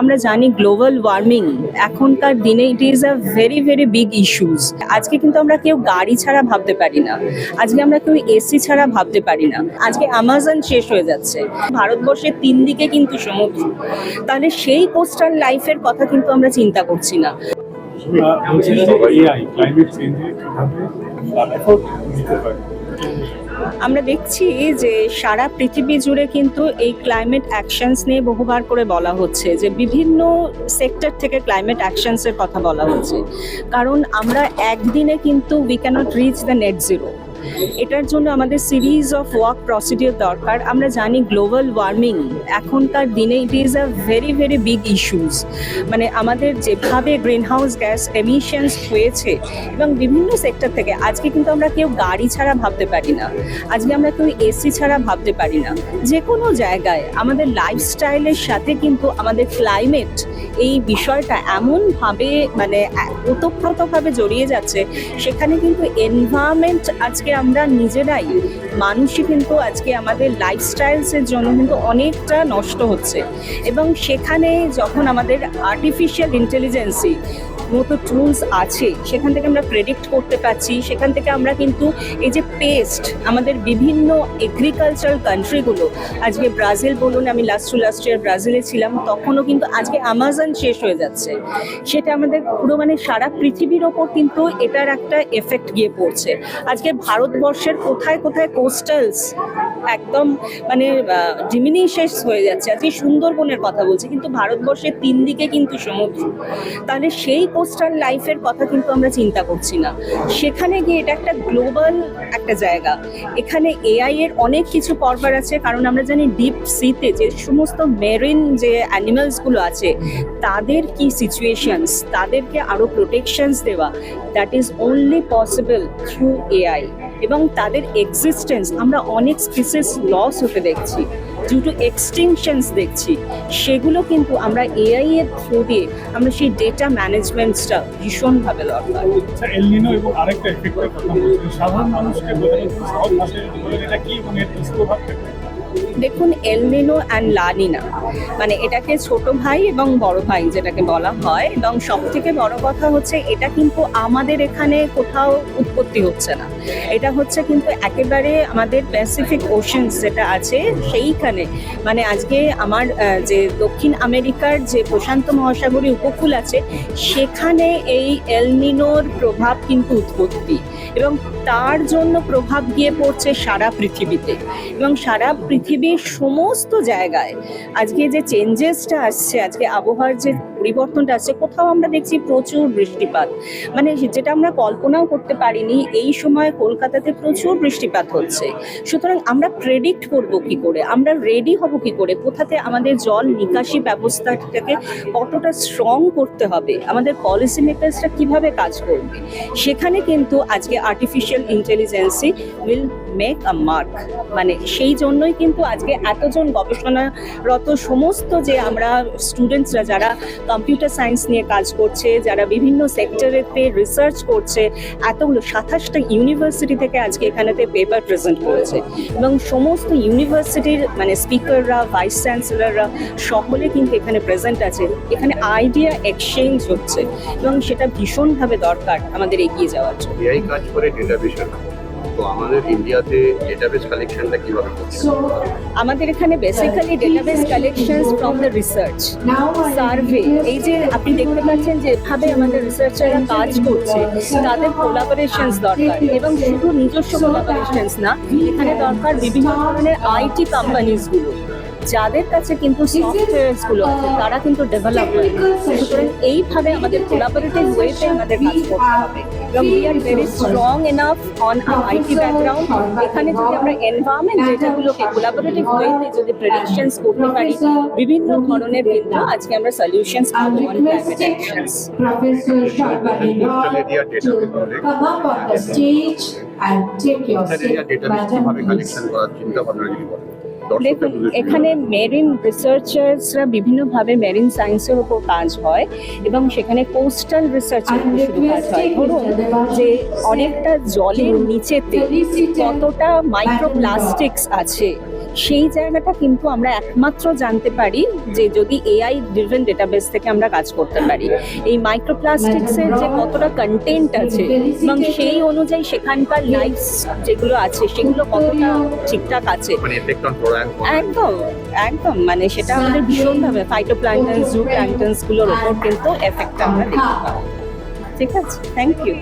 আমরা জানি global warming এখনকার দিনে it is a very very big issues আজকে কিন্তু আমরা কেউ গাড়ি ছাড়া ভাবতে পারি না। আজকে আমরা কেউ এসি ছাড়া ভাবতে পারি না। আজকে আমাজন শেষ হয়ে যাচ্ছে। ভারতবর্ষের তিন দিকে কিন্তু সমুদ্র। তাহলে সেই কোস্টাল লাইফের কথা কিন্তু আমরা চিন্তা করছি না। ক্লাইমেট আমরা দেখছি যে সারা পৃথিবী জুড়ে কিন্তু এই ক্লাইমেট অ্যাকশনস নিয়ে বহুবার করে বলা হচ্ছে, যে বিভিন্ন সেক্টর থেকে ক্লাইমেট অ্যাকশনসের কথা বলা হচ্ছে। কারণ আমরা একদিনে কিন্তু we cannot reach the net zero এটার জন্য আমাদের সিরিজ অফ ওয়ার্ক প্রসিডিওর দরকার। আমরা জানি গ্লোবাল ওয়ার্মিং এখনকার দিনে it is a very very big issues মানে আমাদের যেভাবে গ্রিন হাউস গ্যাস এমিশনস হয়েছে এবং বিভিন্ন সেক্টর থেকে, আজকে কিন্তু আমরা কেউ গাড়ি ছাড়া ভাবতে পারি না। আজকে আমরা কেউ এসি ছাড়া ভাবতে পারি না। যে কোনো জায়গায় আমাদের লাইফস্টাইলের সাথে কিন্তু আমাদের ক্লাইমেট এই বিষয়টা এমনভাবে মানে ওতপ্রোতভাবে জড়িয়ে যাচ্ছে, সেখানে কিন্তু এনভায়রনমেন্ট আজকে আমরা নিজেরাই, মানুষই কিন্তু আজকে আমাদের লাইফস্টাইলসের জন্য কিন্তু অনেকটা নষ্ট হচ্ছে। এবং সেখানে যখন আমাদের আর্টিফিশিয়াল ইন্টেলিজেন্সি মতো টুলস আছে, সেখান থেকে আমরা প্রেডিক্ট করতে পারছি, সেখান থেকে আমরা কিন্তু এই যে পেস্ট আমাদের বিভিন্ন এগ্রিকালচারাল কান্ট্রিগুলো আজকে ব্রাজিল বলুন, আমি লাস্ট টু লাস্ট ইয়ার ব্রাজিলে ছিলাম, তখনও কিন্তু আজকে আমাজন শেষ হয়ে যাচ্ছে। সেটা আমাদের পুরো মানে সারা পৃথিবীর ওপর কিন্তু এটার একটা এফেক্ট গিয়ে পড়ছে। আজকে ভারতবর্ষের কোথায় কোথায় কোস্টালস একদম মানে ডিমিনিশেস হয়ে যাচ্ছে। আজকে সুন্দরবনের কথা বলছি, কিন্তু ভারতবর্ষের তিন দিকে কিন্তু সমুদ্র। তাহলে সেই কোস্টাল লাইফের কথা কিন্তু আমরা চিন্তা করছি না। সেখানে গিয়ে এটা একটা গ্লোবাল একটা জায়গা। এখানে এআই এর অনেক কিছু করবার আছে, কারণ আমরা জানি ডিপ সিতে যে সমস্ত মেরিন যে অ্যানিমালসগুলো আছে, তাদের কি সিচুয়েশনস তাদেরকে আরও প্রোটেকশনস দেওয়া that is only possible through AI এবং তাদের এক্সিস্টেন্স আমরা অনেক স্পিসিস লস হতে দেখছি। ডিউ টু এক্সটিংশনস দেখছি। সেগুলো কিন্তু আমরা এআই এর থ্রু দিয়ে আমরা সেই ডেটা ম্যানেজমেন্টসটা ভীষণভাবে দরকার। আচ্ছা সাধারণ মানুষকে দেখুন এলনিনো অ্যান্ড লানিনা মানে এটাকে ছোট ভাই এবং বড় ভাই যেটাকে বলা হয়। এবং সব থেকে বড় কথা হচ্ছে, এটা কিন্তু আমাদের এখানে কোথাও উৎপত্তি হচ্ছে না। এটা হচ্ছে কিন্তু একেবারে আমাদের প্যাসিফিক ওশানস যেটা আছে, সেইখানে। মানে আজকে আমার যে দক্ষিণ আমেরিকার যে প্রশান্ত মহাসাগরী উপকূল আছে, সেখানে এই এলনিনোর প্রভাব কিন্তু উৎপত্তি। এবং তার জন্য প্রভাব গিয়ে পড়ছে সারা পৃথিবীতে। এবং সারা পৃথিবীর সমস্ত জায়গায়। আজকে যে চেঞ্জেসটা আসছে আজকে আবহাওয়ার যে পরিবর্তনটা আসছে, কোথাও আমরা দেখছি প্রচুর বৃষ্টিপাত। মানে যেটা আমরা কল্পনাও করতে পারিনি, এই সময় কলকাতাতে প্রচুর বৃষ্টিপাত হচ্ছে। সুতরাং আমরা প্রেডিক্ট করব কি করে? আমরা রেডি হব কি করে? কোথাতে আমাদের জল নিকাশি ব্যবস্থাটাকে কতটা স্ট্রং করতে হবে? আমাদের পলিসি মেকার্সরা কীভাবে কাজ করবে? সেখানে কিন্তু আজকে artificial intelligence will make a mark মানে সেই জন্যই কিন্তু আজকে এতজন গবেষণারত সমস্ত যে আমরা স্টুডেন্টসরা যারা কম্পিউটার সায়েন্স নিয়ে কাজ করছে, যারা বিভিন্ন সেক্টরেতে রিসার্চ করছে, এতগুলো সাতাশটা ইউনিভার্সিটি থেকে আজকে এখানেতে পেপার প্রেজেন্ট করেছে। এবং সমস্ত ইউনিভার্সিটির মানে স্পিকাররা ভাইস চ্যান্সেলররা সকলে কিন্তু এখানে প্রেজেন্ট আছে। এখানে আইডিয়া এক্সচেঞ্জ হচ্ছে এবং সেটা ভীষণভাবে দরকার আমাদের এগিয়ে যাওয়ার জন্য। কাজ করে তো আমাদের ইন্ডিয়াতে ডেটাবেস কালেকশনটা কীভাবে করছে আমাদের এখানে basically database collections from the research survey এই যে আপনি দেখতে পাচ্ছেন যেভাবে আমাদের রিসার্চাররা কাজ করছে তাদের কোলাবোরেশনস দরকার এবং শুধু নিজস্ব কোলাবোরেশনস না এখানে দরকার বিভিন্ন ধরনের আইটি কোম্পানিজগুলো যাদের কাছে কিন্তু সফটওয়্যারসগুলো আছে তারা কিন্তু ডেভেলপ হয় সুতরাং এইভাবে আমাদের কোলাবোরেটিভ ওয়েতে আমাদের কাজ করতে হবে এবং we are very strong enough on IT background এখানে যদি আমরা এনভায়রনমেন্ট ডেটাগুলোকে কোলাবোরেটিভ ওয়েতে যদি প্রেডিকশনস করতে পারি বিভিন্ন ধরনের কিন্তু আজকে আমরা সলিউশনস পাবো on climate actions come up on the stage and take your seat. Madam, কীভাবে please. কালেকশন করার চিন্তা ভাবনা যদি করেন দর্শকদের দেখুন এখানে মেরিন রিসার্চার্সরা বিভিন্নভাবে মেরিন সায়েন্সের উপর কাজ হয় এবং সেখানে কোস্টাল রিসার্চের শুধু কাজ হয়। ধরুন যে অনেকটা জলের নিচেতে কতটা মাইক্রোপ্লাস্টিক্স আছে সেই জায়গাটা কিন্তু আমরা একমাত্র জানতে পারি যে যদি এআই ড্রিভেন ডেটাবেস থেকে আমরা কাজ করতে পারি। এই মাইক্রোপ্লাস্টিক্সের যে কতটা কন্টেন্ট আছে এবং সেই অনুযায়ী সেখানকার লাইফ যেগুলো আছে সেগুলো কতটা ঠিকঠাক আছে। মানে একদম একদম মানে সেটা আমাদের ভীষণভাবে ফাইটোপ্ল্যাঙ্কটন জু প্ল্যাঙ্কটনসগুলোর উপর কিন্তু এফেক্ট আমরা দেখতে পাবো। ঠিক আছে? Thank you